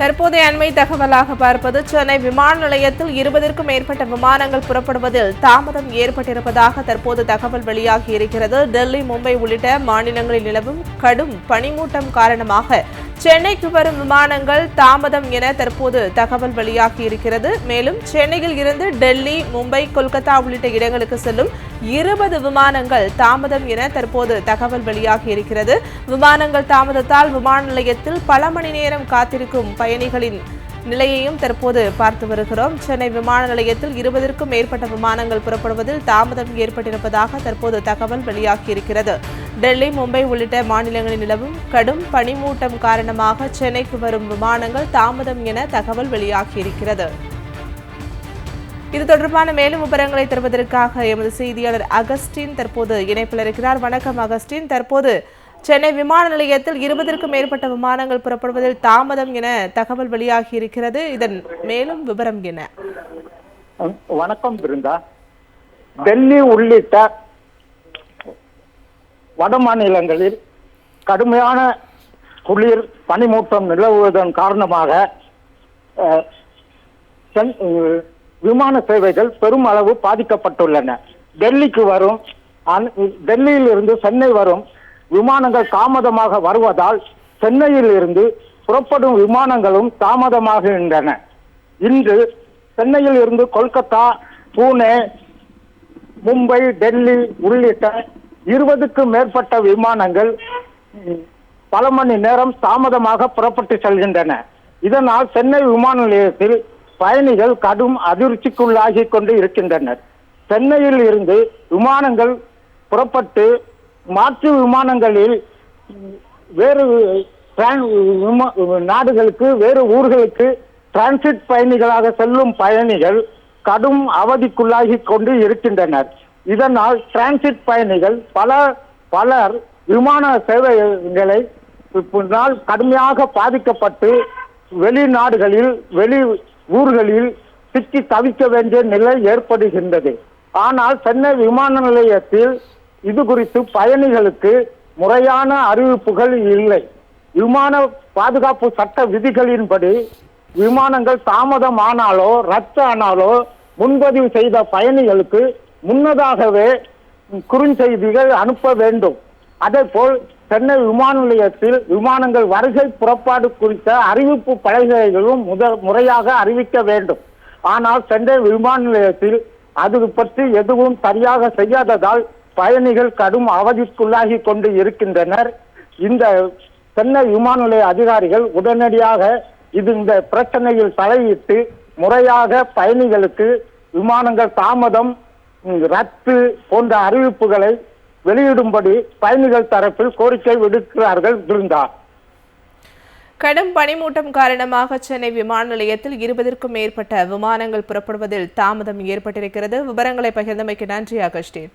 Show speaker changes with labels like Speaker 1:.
Speaker 1: தற்போதைய அண்மை தகவலாக பார்ப்பது சென்னை விமான நிலையத்தில் இருபதற்கும் மேற்பட்ட விமானங்கள் புறப்படுவதில் தாமதம் ஏற்பட்டிருப்பதாக தற்போது தகவல் வெளியாகி இருக்கிறது. டெல்லி மும்பை உள்ளிட்ட மாநிலங்களில் நிலவும் கடும் பனிமூட்டம் காரணமாக சென்னைக்கு வரும் விமானங்கள் தாமதம் என தற்போது தகவல் வெளியாகி இருக்கிறது. மேலும் சென்னையில் இருந்து டெல்லி மும்பை கொல்கத்தா உள்ளிட்ட இடங்களுக்கு செல்லும் இருபது விமானங்கள் தாமதம் என தற்போது தகவல் வெளியாகி இருக்கிறது. விமானங்கள் தாமதத்தால் விமான நிலையத்தில் பல மணி நேரம் காத்திருக்கும் பயணிகளின் நிலையையும் தற்போது பார்த்து வருகிறோம். சென்னை விமான நிலையத்தில் இருபதற்கும் மேற்பட்ட விமானங்கள் புறப்படுவதில் தாமதம் ஏற்பட்டிருப்பதாக தற்போது தகவல் வெளியாகி இருக்கிறது. டெல்லி மும்பை உள்ளிட்ட மாநிலங்களில் நிலவும் கடும் பனிமூட்டம் காரணமாக சென்னைக்கு வரும் விமானங்கள் தாமதம் என தகவல் வெளியாகி இருக்கிறது. இது தொடர்பான மேலும் விவரங்களை தருவதற்காக எமது செய்தியாளர் அகஸ்டின் தற்போது இணைப்பில் இருக்கிறார். வணக்கம் அகஸ்டின். தற்போது சென்னை விமான நிலையத்தில் இருபதற்கும் மேற்பட்ட விமானங்கள் புறப்படுவதில் தாமதம் என தகவல் வெளியாகி இருக்கிறது. இதன் மேலும் விவரம் என்ன?
Speaker 2: வணக்கம் பிருந்தா. டெல்லி உள்ளிட்ட வட மாநிலங்களில் கடுமையான குளிர் பனிமூட்டம் நிலவுவதன் காரணமாக விமான சேவைகள் பெரும் அளவு பாதிக்கப்பட்டுள்ளன. டெல்லிக்கு வரும் டெல்லியில் இருந்து சென்னை வரும் விமானங்கள் தாமதமாக வருவதால் சென்னையில் இருந்து புறப்படும் விமானங்களும் தாமதமாகின்றன இன்று சென்னையில் இருந்து கொல்கத்தா பூனே மும்பை டெல்லி உள்ளிட்ட இருபதுக்கும் மேற்பட்ட விமானங்கள் பல மணி நேரம் தாமதமாக புறப்பட்டு செல்கின்றன. இதனால் சென்னை விமான நிலையத்தில் பயணிகள் கடும் அதிர்ச்சிக்குள்ளாகி கொண்டு இருக்கின்றனர். சென்னையில் இருந்து விமானங்கள் புறப்பட்டு மாற்று விமானங்களில் வேறு விமா- நாடுகளுக்கு வேறு ஊர்களுக்கு டிரான்சிட் பயணிகளாக செல்லும் பயணிகள் கடும் அவதிக்குள்ளாகி கொண்டு இருக்கின்றனர். இதனால் டிரான்சிட் பயணிகள் பல பலர் விமான சேவைகளை கடுமையாக பாதிக்கப்பட்டு வெளிநாடுகளில் வெளி ஊர்களில் சிக்கி தவிக்க வேண்டிய நிலை ஏற்படுகின்றது. ஆனால் சென்னை விமான நிலையத்தில் இது குறித்து பயணிகளுக்கு முறையான அறிவிப்புகள் இல்லை. விமான பாதுகாப்பு சட்ட விதிகளின்படி விமானங்கள் தாமதமானாலோ ரத்து ஆனாலோ முன்பதிவு செய்த பயணிகளுக்கு முன்னதாகவே குறுஞ்செய்திகள் அனுப்ப வேண்டும். அதேபோல் சென்னை விமான நிலையத்தில் விமானங்கள் வருகை புறப்பாடு குறித்த அறிவிப்பு பலகைகளும் முதல் முறையாக அறிவிக்க வேண்டும். ஆனால் சென்னை விமான நிலையத்தில் அது பற்றி எதுவும் சரியாக செய்யாததால் பயணிகள் கடும் அவதிக்குள்ளாகி கொண்டு இருக்கின்றனர். இந்த சென்னை விமான நிலைய அதிகாரிகள் உடனடியாக இது இந்த பிரச்சனையில் தலையிட்டு முறையாக பயணிகளுக்கு விமானங்கள் தாமதம் ரத்து போன்ற அறிவிப்புகளை வெளியிடும்படி பயணிகள் தரப்பில் கோரிக்கை விடுக்கிறார்கள் பிருந்தா.
Speaker 1: கடும் பனிமூட்டம் காரணமாக சென்னை விமான நிலையத்தில் இருபதற்கும் மேற்பட்ட விமானங்கள் புறப்படுவதில் தாமதம் ஏற்பட்டிருக்கிறது. விவரங்களை பகிர்ந்தமைக்கு நன்றி அகஸ்டின்.